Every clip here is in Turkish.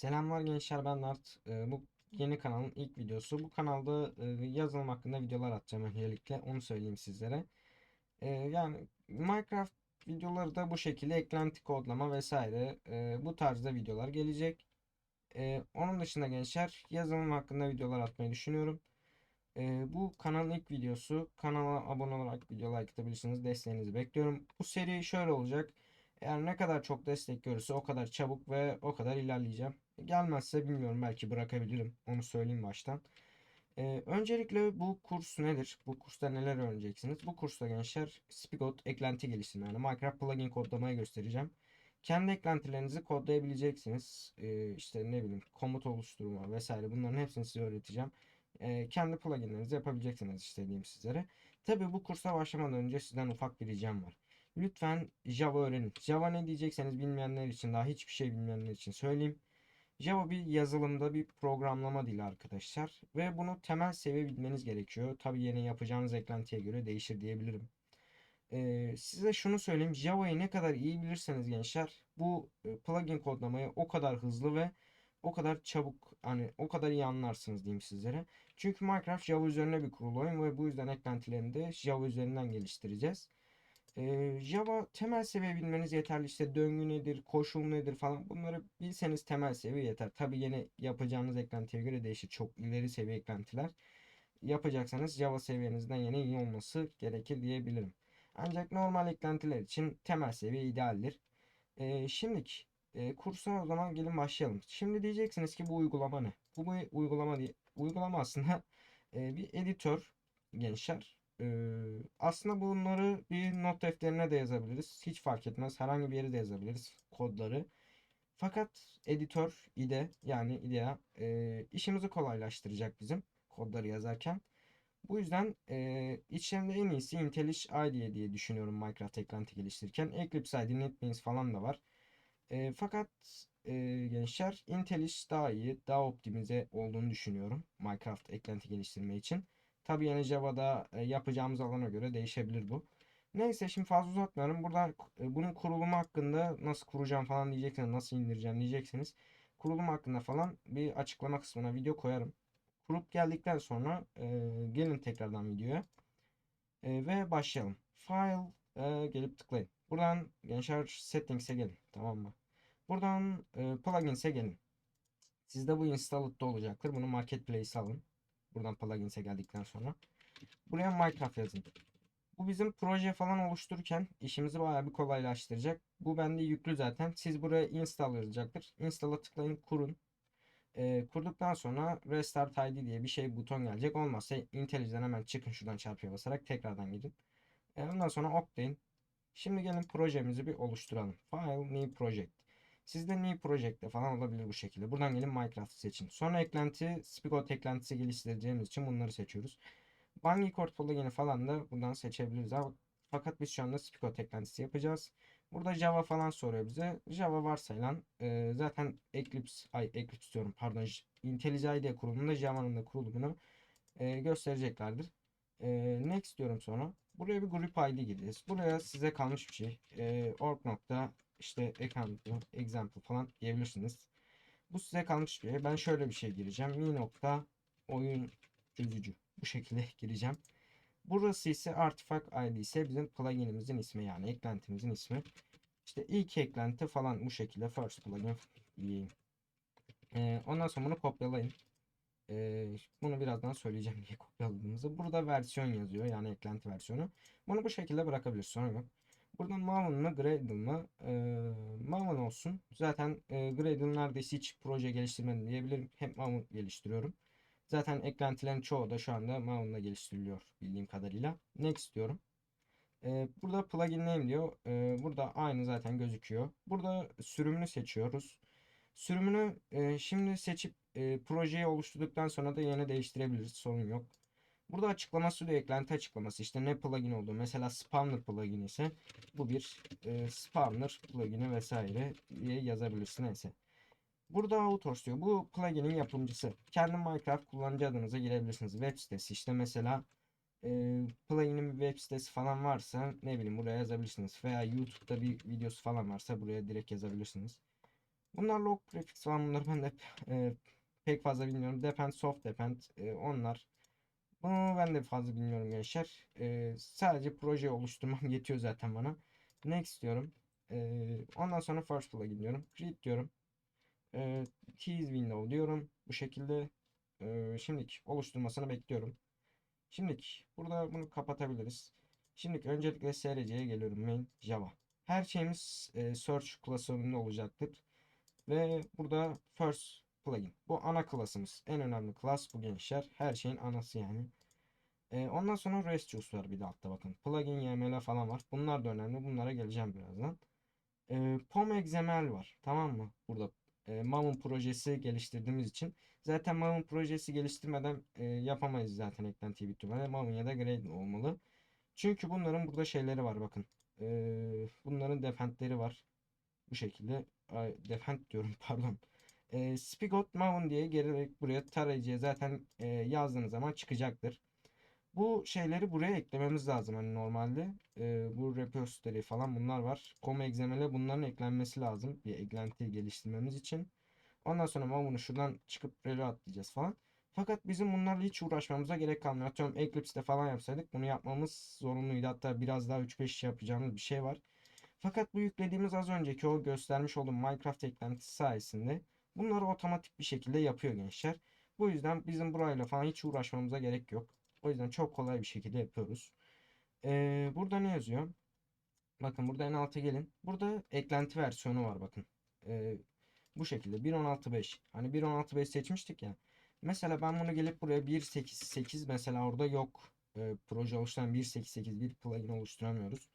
Selamlar gençler ben Nart. Ee, bu yeni kanalın ilk videosu. Bu kanalda e, yazılım hakkında videolar atacağım öncelikle. Onu söyleyeyim sizlere. Ee, yani Minecraft videoları da bu şekilde eklenti kodlama vesaire e, bu tarzda videolar gelecek. Ee, onun dışında gençler yazılım hakkında videolar atmayı düşünüyorum. Ee, bu kanalın ilk videosu. Kanala abone olarak video like atabilirsiniz. Desteğinizi bekliyorum. Bu seri şöyle olacak. Eğer ne kadar çok destek görürse o kadar çabuk ve o kadar ilerleyeceğim. Gelmezse bilmiyorum belki bırakabilirim. Onu söyleyeyim baştan. Ee, öncelikle bu kurs nedir? Bu kursta neler öğreneceksiniz? Bu kursta gençler Spigot eklenti geliştirme yani Minecraft plugin kodlamayı göstereceğim. Kendi eklentilerinizi kodlayabileceksiniz. Ee, işte ne bileyim komut oluşturma vesaire bunların hepsini size öğreteceğim. Ee, kendi pluginlerinizi yapabileceksiniz istediğim sizlere. Tabi bu kursa başlamadan önce sizden ufak bir ricam var. Lütfen Java öğrenin. Java ne diyecekseniz bilmeyenler için daha hiçbir şey bilmeyenler için söyleyeyim. Java bir yazılımda bir programlama dili arkadaşlar ve bunu temel seviye bilmeniz gerekiyor. Tabii yeni yapacağınız eklentiye göre değişir diyebilirim. Ee, size şunu söyleyeyim. Java'yı ne kadar iyi bilirseniz gençler bu e, plugin kodlamayı o kadar hızlı ve o kadar çabuk hani o kadar iyi anlarsınız diyeyim sizlere. Çünkü Minecraft Java üzerine bir kurulu oyun ve bu yüzden eklentilerini de Java üzerinden geliştireceğiz. Java temel seviye bilmeniz yeterli. İşte döngü nedir, koşul nedir falan bunları bilseniz temel seviye yeter. Tabi yine yapacağınız eklentiye göre değişir. Çok ileri seviye eklentiler yapacaksanız Java seviyenizden yine iyi olması gerekir diyebilirim. Ancak normal eklentiler için temel seviye idealdir. Ee, şimdilik e, kursa o zaman gelin başlayalım. Şimdi diyeceksiniz ki bu uygulama ne? Bu bir uygulama değil. Uygulama aslında e, bir editör gençler. Ee, aslında bunları bir not defterine de yazabiliriz. Hiç fark etmez. Herhangi bir yere de yazabiliriz kodları. Fakat editör IDE yani IDEA e, işimizi kolaylaştıracak bizim kodları yazarken. Bu yüzden e, içlerinde en iyisi IntelliJ IDE diye düşünüyorum Minecraft eklenti geliştirirken. Eclipse IDE, NetBeans falan da var. E, fakat e, gençler IntelliJ daha iyi, daha optimize olduğunu düşünüyorum Minecraft eklenti geliştirme için. Tabii yani Java'da e, yapacağımız alana göre değişebilir bu. Neyse şimdi fazla uzatmıyorum. Buradan e, bunun kurulumu hakkında nasıl kuracağım falan diyeceksiniz. Nasıl indireceğim diyeceksiniz. Kurulum hakkında falan bir açıklama kısmına video koyarım. Kurup geldikten sonra e, gelin tekrardan videoya. E, ve başlayalım. File e, gelip tıklayın. Buradan gençler settings'e gelin. Tamam mı? Buradan e, plugins'e gelin. Sizde bu installed'da olacaktır. Bunu marketplace'e alın. Buradan plugins'e geldikten sonra. Buraya Minecraft yazın. Bu bizim proje falan oluştururken işimizi bayağı bir kolaylaştıracak. Bu bende yüklü zaten. Siz buraya install yazacaktır. Install'a tıklayın kurun. Ee, kurduktan sonra Restart ID diye bir şey buton gelecek. Olmazsa IntelliJ'den hemen çıkın şuradan çarpıya basarak tekrardan gidin. Ee, ondan sonra ok deyin. Şimdi gelin projemizi bir oluşturalım. File New Project. Sizde New Project'te falan olabilir bu şekilde. Buradan gelin Minecraft seçin. Sonra eklenti Spigot eklentisi geliştireceğimiz için bunları seçiyoruz. Bungie Cord plugin'i falan da buradan seçebiliriz. Fakat biz şu anda Spigot eklentisi yapacağız. Burada Java falan soruyor bize. Java varsayılan e, zaten Eclipse, ay Eclipse diyorum pardon IntelliJ IDE kurulumunda Java'nın da kurulumunu e, göstereceklerdir. E, next diyorum sonra. Buraya bir group ID gireceğiz. Buraya size kalmış bir şey. E, org nokta işte example, falan diyebilirsiniz. Bu size kalmış bir şey. Ben şöyle bir şey gireceğim. Mi nokta oyun çözücü. Bu şekilde gireceğim. Burası ise artifact ID ise bizim pluginimizin ismi yani eklentimizin ismi. İşte ilk eklenti falan bu şekilde first plugin diyeyim. Ee, ondan sonra bunu kopyalayın. Ee, bunu birazdan söyleyeceğim diye kopyaladığımızı. Burada versiyon yazıyor yani eklenti versiyonu. Bunu bu şekilde bırakabiliriz sonra yok. Burada Maven mı Gradle mı? Ee, Maven olsun. Zaten e, Gradle neredeyse hiç proje geliştirmedim diyebilirim. Hep Maven geliştiriyorum. Zaten eklentilerin çoğu da şu anda Maven'la geliştiriliyor bildiğim kadarıyla. Next diyorum. Ee, burada plugin name diyor. Ee, burada aynı zaten gözüküyor. Burada sürümünü seçiyoruz. Sürümünü e, şimdi seçip e, projeyi oluşturduktan sonra da yine değiştirebiliriz. Sorun yok. Burada açıklaması diyor eklenti açıklaması. İşte ne plugin olduğu. Mesela spawner plugin ise bu bir e, spawner plugin'i vesaire diye yazabilirsin. Neyse. Burada Authors diyor. Bu plugin'in yapımcısı. Kendi Minecraft kullanıcı adınıza girebilirsiniz. Web sitesi işte mesela e, plugin'in web sitesi falan varsa ne bileyim buraya yazabilirsiniz. Veya YouTube'da bir videosu falan varsa buraya direkt yazabilirsiniz. Bunlar log prefix falan bunları ben de e, pek fazla bilmiyorum. Depend, soft depend e, onlar. Bunu ben de fazla bilmiyorum gençler. E, sadece proje oluşturmam yetiyor zaten bana. Next diyorum. E, ondan sonra first plugin diyorum. Create diyorum. E, tease window diyorum. Bu şekilde e, şimdilik oluşturmasını bekliyorum. Şimdilik burada bunu kapatabiliriz. Şimdilik öncelikle SRC'ye geliyorum. Main Java. Her şeyimiz e, search klasöründe olacaktır. Ve burada first plugin. Bu ana klasımız. En önemli klas bu gençler. Her şeyin anası yani. E, ondan sonra restios var bir de altta bakın. Plugin YML falan var. Bunlar da önemli. Bunlara geleceğim birazdan. E, POM XML var. Tamam mı? Burada e, Maven projesi geliştirdiğimiz için. Zaten Maven projesi geliştirmeden e, yapamayız zaten eklentiyi bir türlü. Maven ya da Gradle olmalı. Çünkü bunların burada şeyleri var bakın. E, bunların defentleri var. Bu şekilde. Ay, diyorum pardon. E, Spigot Maven diye gelerek buraya tarayıcıya zaten e, yazdığınız zaman çıkacaktır. Bu şeyleri buraya eklememiz lazım. Hani normalde e, bu repository falan bunlar var. Koma XML'e bunların eklenmesi lazım. Bir eklenti geliştirmemiz için. Ondan sonra bunu şuradan çıkıp relo atlayacağız falan. Fakat bizim bunlarla hiç uğraşmamıza gerek kalmıyor. Atıyorum Eclipse'de falan yapsaydık bunu yapmamız zorunluydu. Hatta biraz daha 3-5 yapacağımız bir şey var. Fakat bu yüklediğimiz az önceki o göstermiş olduğum Minecraft eklentisi sayesinde bunları otomatik bir şekilde yapıyor gençler. Bu yüzden bizim burayla falan hiç uğraşmamıza gerek yok. O yüzden çok kolay bir şekilde yapıyoruz. Ee, burada ne yazıyor? Bakın burada en alta gelin. Burada eklenti versiyonu var bakın. Ee, bu şekilde 1.16.5. Hani 1.16.5 seçmiştik ya. Mesela ben bunu gelip buraya 1.8.8 mesela orada yok. Ee, proje oluşturan 1.8.8 bir plugin oluşturamıyoruz.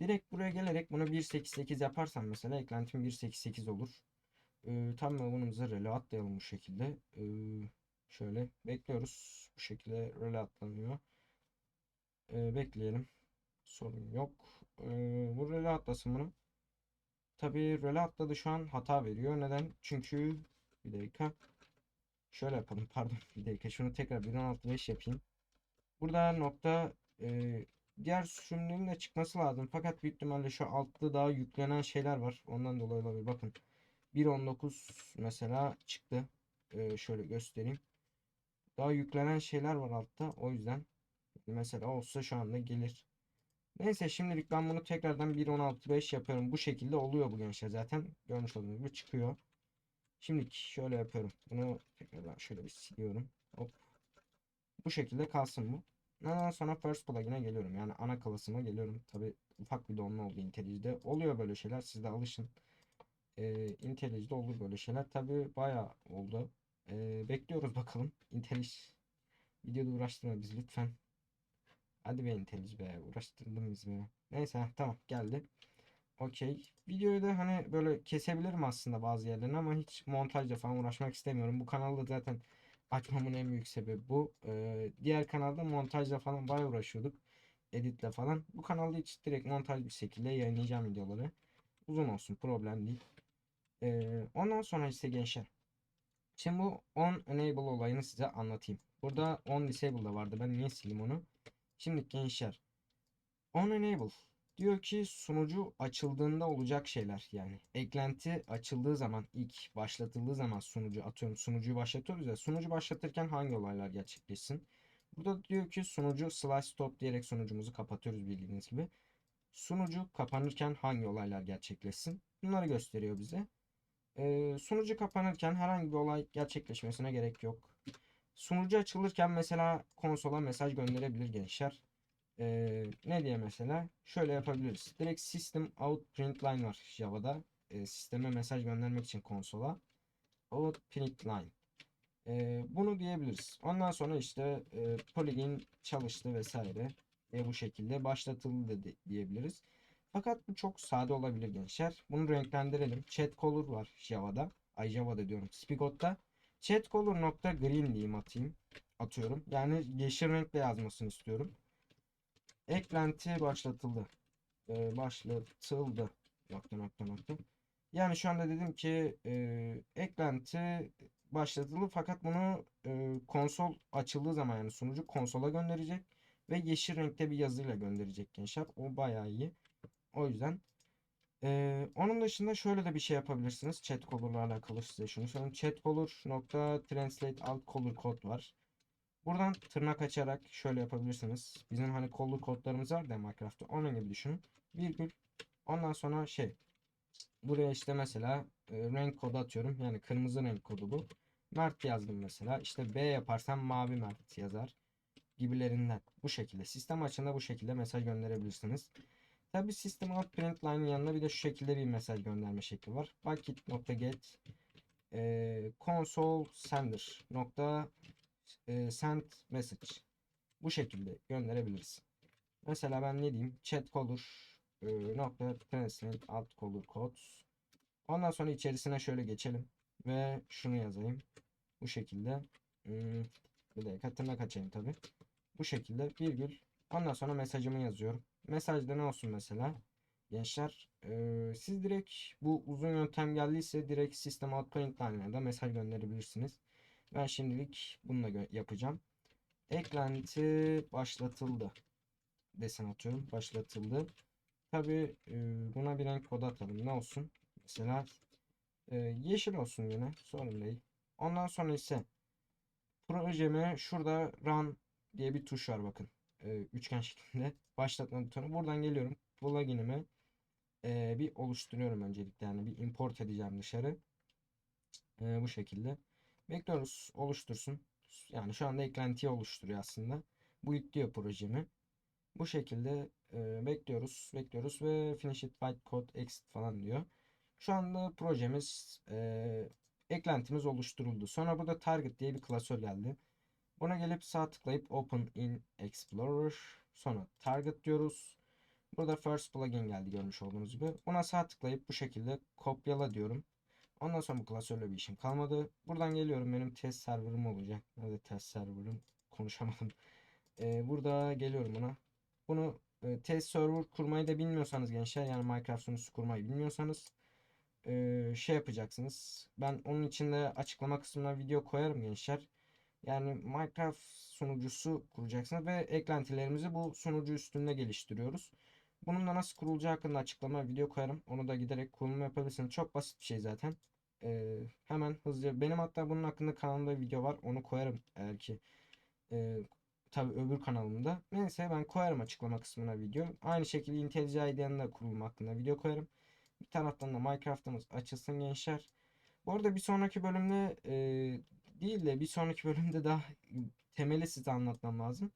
Direkt buraya gelerek bunu 1.8.8 yaparsam mesela eklentim 1.8.8 olur. Ee, tam bunumuza relo atlayalım bu şekilde. Ee, şöyle bekliyoruz. Bu şekilde relo atlanıyor. Ee, bekleyelim. Sorun yok. Ee, bu relo atlasın bunu. Tabii relo atladı şu an hata veriyor. Neden? Çünkü bir dakika. Şöyle yapalım pardon bir dakika şunu tekrar 1.16.5 yapayım. Burada nokta e, diğer sürümlerin de çıkması lazım. Fakat büyük ihtimalle şu altta daha yüklenen şeyler var. Ondan dolayı olabilir. Bakın 1.19 mesela çıktı. E, şöyle göstereyim. Daha yüklenen şeyler var altta. O yüzden mesela olsa şu anda gelir. Neyse şimdilik ben bunu tekrardan 1.16.5 yapıyorum. Bu şekilde oluyor bu gençler zaten. Görmüş olduğunuz gibi çıkıyor. Şimdi şöyle yapıyorum. Bunu tekrardan şöyle bir siliyorum. Hop. Bu şekilde kalsın bu. Ondan sonra first plugin'e geliyorum. Yani ana klasıma geliyorum. Tabi ufak bir donma oldu IntelliJ'de. Oluyor böyle şeyler. Siz de alışın. Ee, IntelliJ'de olur böyle şeyler. Tabi baya oldu. Ee, bekliyoruz bakalım. IntelliJ videoda uğraştırma biz lütfen. Hadi be IntelliJ be. Uğraştırdın biz be. Neyse tamam geldi. Okey. Videoyu da hani böyle kesebilirim aslında bazı yerlerini ama hiç montajla falan uğraşmak istemiyorum. Bu kanalda zaten açmamın en büyük sebebi bu. Ee, diğer kanalda montajla falan bayağı uğraşıyorduk. Editle falan. Bu kanalda hiç direkt montaj bir şekilde yayınlayacağım videoları. Uzun olsun problem değil. Ee, ondan sonra ise gençler. Şimdi bu on enable olayını size anlatayım. Burada on disable da vardı. Ben niye sildim onu? Şimdi gençler. On enable Diyor ki sunucu açıldığında olacak şeyler yani eklenti açıldığı zaman ilk başlatıldığı zaman sunucu atıyorum sunucuyu başlatıyoruz ya sunucu başlatırken hangi olaylar gerçekleşsin? Burada diyor ki sunucu slash stop diyerek sunucumuzu kapatıyoruz bildiğiniz gibi. Sunucu kapanırken hangi olaylar gerçekleşsin? Bunları gösteriyor bize. Ee, sunucu kapanırken herhangi bir olay gerçekleşmesine gerek yok. Sunucu açılırken mesela konsola mesaj gönderebilir gençler. Ee, ne diye mesela? Şöyle yapabiliriz. Direkt system out print line var Java'da. Ee, sisteme mesaj göndermek için konsola. Out print line. Ee, bunu diyebiliriz. Ondan sonra işte e, plugin çalıştı vesaire. E, bu şekilde başlatıldı de, diyebiliriz. Fakat bu çok sade olabilir gençler. Bunu renklendirelim. Chat color var Java'da. Ay Java'da diyorum. Spigot'ta. Chat color nokta green diyeyim atayım. Atıyorum. Yani yeşil renkle yazmasını istiyorum. Eklenti başlatıldı. Ee, başlatıldı. Nokta nokta nokta. Yani şu anda dedim ki e, eklenti başlatıldı fakat bunu e, konsol açıldığı zaman yani sunucu konsola gönderecek ve yeşil renkte bir yazıyla gönderecek gençler. O bayağı iyi. O yüzden Ee, onun dışında şöyle de bir şey yapabilirsiniz. Chat color'la alakalı size şunu söyleyeyim. Chat color nokta translate alt color kod var. Buradan tırnak açarak şöyle yapabilirsiniz. Bizim hani color kodlarımız var da Minecraft'ta. Onun gibi düşünün. Virgül. Ondan sonra şey. Buraya işte mesela e, renk kodu atıyorum. Yani kırmızı renk kodu bu. Mert yazdım mesela. İşte B yaparsam mavi Mert yazar. Gibilerinden. Bu şekilde. Sistem açığında bu şekilde mesaj gönderebilirsiniz. Tabi sistem out print line'ın yanında bir de şu şekilde bir mesaj gönderme şekli var. Bucket.get e, console sender nokta e, send message. Bu şekilde gönderebiliriz. Mesela ben ne diyeyim? Chat color e, nokta translate alt color codes. Ondan sonra içerisine şöyle geçelim. Ve şunu yazayım. Bu şekilde. Hmm, bir dakika tırnak açayım tabi. Bu şekilde virgül. Ondan sonra mesajımı yazıyorum. Mesajda ne olsun mesela? Gençler eee, siz direkt bu uzun yöntem geldiyse direkt sistem out point line'ına da mesaj gönderebilirsiniz. Ben şimdilik bununla yapacağım. Eklenti başlatıldı. Desen atıyorum. Başlatıldı. Tabi buna bir renk kodu atalım. Ne olsun? Mesela eee, yeşil olsun yine. Sorun değil. Ondan sonra ise projeme şurada run diye bir tuş var bakın. Eee, üçgen şeklinde. Başlatma butonu. Buradan geliyorum. Plugin'imi eee, bir oluşturuyorum öncelikle. Yani bir import edeceğim dışarı. Eee, bu şekilde. Bekliyoruz. Oluştursun. Yani şu anda eklentiyi oluşturuyor aslında. Bu yüklüyor projemi. Bu şekilde e, bekliyoruz, bekliyoruz ve finish it white code exit falan diyor. Şu anda projemiz, e, eklentimiz oluşturuldu. Sonra burada target diye bir klasör geldi. Buna gelip sağ tıklayıp open in explorer. Sonra target diyoruz. Burada first plugin geldi görmüş olduğunuz gibi. Buna sağ tıklayıp bu şekilde kopyala diyorum. Ondan sonra bu klasörle bir işim kalmadı. Buradan geliyorum benim test serverım olacak. Nerede test serverım? Konuşamadım. E, burada geliyorum buna. Bunu e, test server kurmayı da bilmiyorsanız gençler yani Minecraft sunucusu kurmayı bilmiyorsanız e, şey yapacaksınız. Ben onun için de açıklama kısmına video koyarım gençler. Yani Minecraft sunucusu kuracaksınız ve eklentilerimizi bu sunucu üstünde geliştiriyoruz. Bunun da nasıl kurulacağı hakkında açıklama video koyarım. Onu da giderek kurulumu yapabilirsiniz. Çok basit bir şey zaten. E, hemen hızlıca. Benim hatta bunun hakkında kanalımda video var. Onu koyarım eğer ki e, Tabi öbür kanalımda. Neyse ben koyarım açıklama kısmına video. Aynı şekilde IntelliJ IDE'nin de kurulumu hakkında video koyarım. Bir taraftan da Minecraft'ımız açılsın gençler. Bu arada bir sonraki bölümde e, değil de bir sonraki bölümde daha temeli size anlatmam lazım.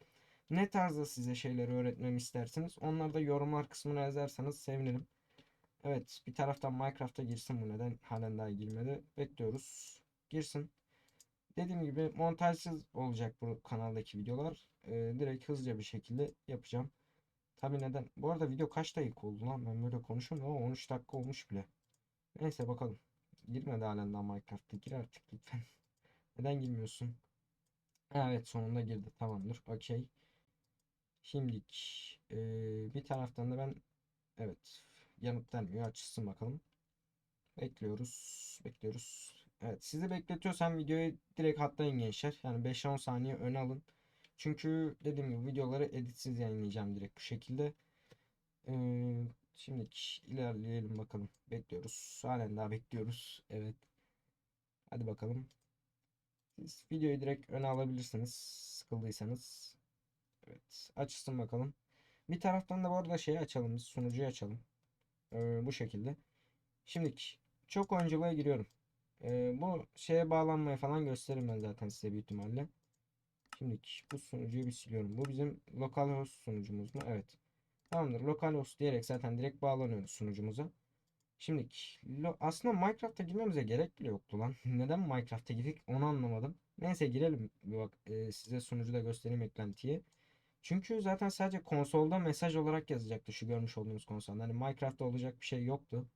Ne tarzda size şeyleri öğretmemi istersiniz? Onları da yorumlar kısmına yazarsanız sevinirim. Evet bir taraftan Minecraft'a girsin bu neden halen daha girmedi. Bekliyoruz. Girsin. Dediğim gibi montajsız olacak bu kanaldaki videolar. Ee, direkt hızlıca bir şekilde yapacağım. Tabi neden? Bu arada video kaç dakika oldu lan? Ben böyle konuşuyorum ama 13 dakika olmuş bile. Neyse bakalım. Girmedi halen daha Minecraft'ta. Gir artık lütfen. Neden girmiyorsun? Evet sonunda girdi. Tamamdır. Okey. Şimdilik ee, bir taraftan da ben evet yanıt vermiyor. Açılsın bakalım. Bekliyoruz. Bekliyoruz. Evet sizi bekletiyorsam videoyu direkt atlayın gençler. Yani 5-10 saniye öne alın. Çünkü dediğim gibi videoları editsiz yayınlayacağım direkt bu şekilde. Ee, şimdi ilerleyelim bakalım. Bekliyoruz. Halen daha bekliyoruz. Evet. Hadi bakalım. Siz videoyu direkt öne alabilirsiniz. Sıkıldıysanız. Evet. Açsın bakalım. Bir taraftan da bu arada şeyi açalım. Sunucuyu açalım. Ee, bu şekilde. Şimdi çok oyunculuğa giriyorum. Ee, bu şeye bağlanmayı falan gösteririm ben zaten size büyük ihtimalle. Şimdi bu sunucuyu bir siliyorum. Bu bizim localhost sunucumuz mu? Evet. Tamamdır. Localhost diyerek zaten direkt bağlanıyoruz sunucumuza. Şimdi aslında Minecraft'a girmemize gerek bile yoktu lan. Neden Minecraft'a girdik onu anlamadım. Neyse girelim. Bak e, size sunucuda göstereyim eklentiyi. Çünkü zaten sadece konsolda mesaj olarak yazacaktı şu görmüş olduğunuz konsolda. Hani Minecraft'ta olacak bir şey yoktu.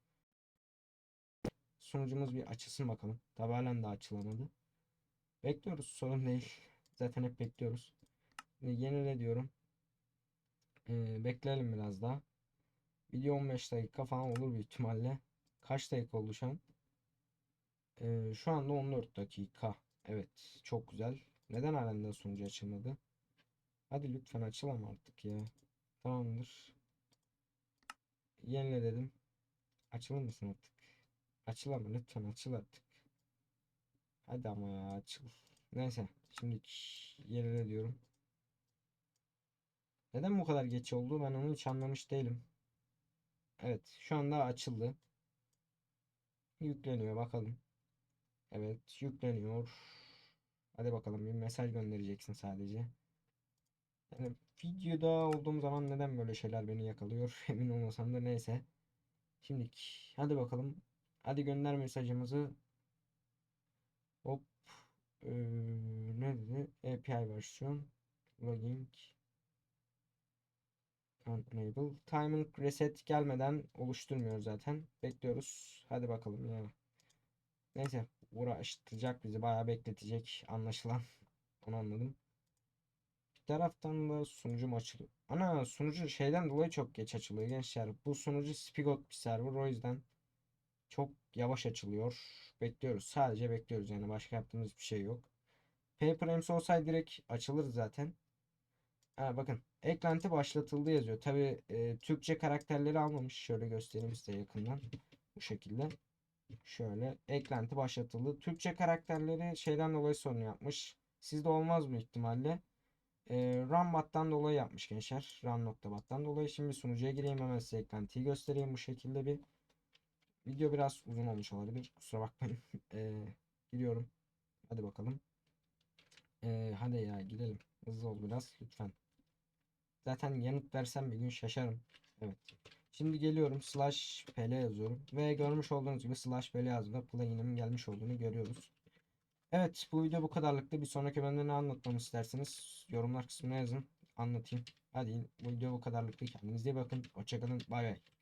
Sunucumuz bir açılsın bakalım. Tabi halen daha açılamadı. Bekliyoruz. Sorun değil. Zaten hep bekliyoruz. Yenile diyorum. Ee, bekleyelim biraz daha. Video 15 dakika falan olur büyük ihtimalle. Kaç dakika oldu şu an? Ee, şu anda 14 dakika. Evet. Çok güzel. Neden halen sunucu açılmadı? Hadi lütfen açılam artık ya. Tamamdır. Yenile dedim. Açılır mısın artık? Açıl ama lütfen açıl artık. Hadi ama ya açıl. Neyse şimdi yerine diyorum. Neden bu kadar geç oldu ben onu hiç anlamış değilim. Evet şu anda açıldı. Yükleniyor bakalım. Evet yükleniyor. Hadi bakalım bir mesaj göndereceksin sadece. Yani videoda olduğum zaman neden böyle şeyler beni yakalıyor emin olmasam da neyse. Şimdi hadi bakalım. Hadi gönder mesajımızı. Hop. Ee, ne dedi? API versiyon. Logging. Can't enable. Timing reset gelmeden oluşturmuyor zaten. Bekliyoruz. Hadi bakalım ya. Neyse uğraştıracak bizi bayağı bekletecek anlaşılan. Onu anladım. Bir taraftan da sunucum açılıyor. Ana sunucu şeyden dolayı çok geç açılıyor gençler. Bu sunucu Spigot bir server o yüzden çok yavaş açılıyor. Bekliyoruz. Sadece bekliyoruz yani başka yaptığımız bir şey yok. PaperMS olsaydı direkt açılır zaten. Ha, bakın eklenti başlatıldı yazıyor. Tabi Türkçe karakterleri almamış. Şöyle göstereyim size yakından. Bu şekilde. Şöyle eklenti başlatıldı. Türkçe karakterleri şeyden dolayı sorun yapmış. Sizde olmaz mı ihtimalle? E, Runbat'tan dolayı yapmış gençler. Run.bat'tan dolayı. Şimdi sunucuya gireyim hemen size eklentiyi göstereyim bu şekilde bir. Video biraz uzun olmuş olabilir. Kusura bakmayın. e, giriyorum. Hadi bakalım. E, hadi ya gidelim. Hızlı ol biraz lütfen. Zaten yanıt versem bir gün şaşarım. Evet. Şimdi geliyorum slash pl yazıyorum ve görmüş olduğunuz gibi slash pl yazdığında plugin'imin gelmiş olduğunu görüyoruz. Evet bu video bu kadarlıktı. Bir sonraki bölümde ne anlatmamı isterseniz yorumlar kısmına yazın. Anlatayım. Hadi bu video bu kadarlıktı. Kendinize iyi bakın. Hoşçakalın. Bay bay.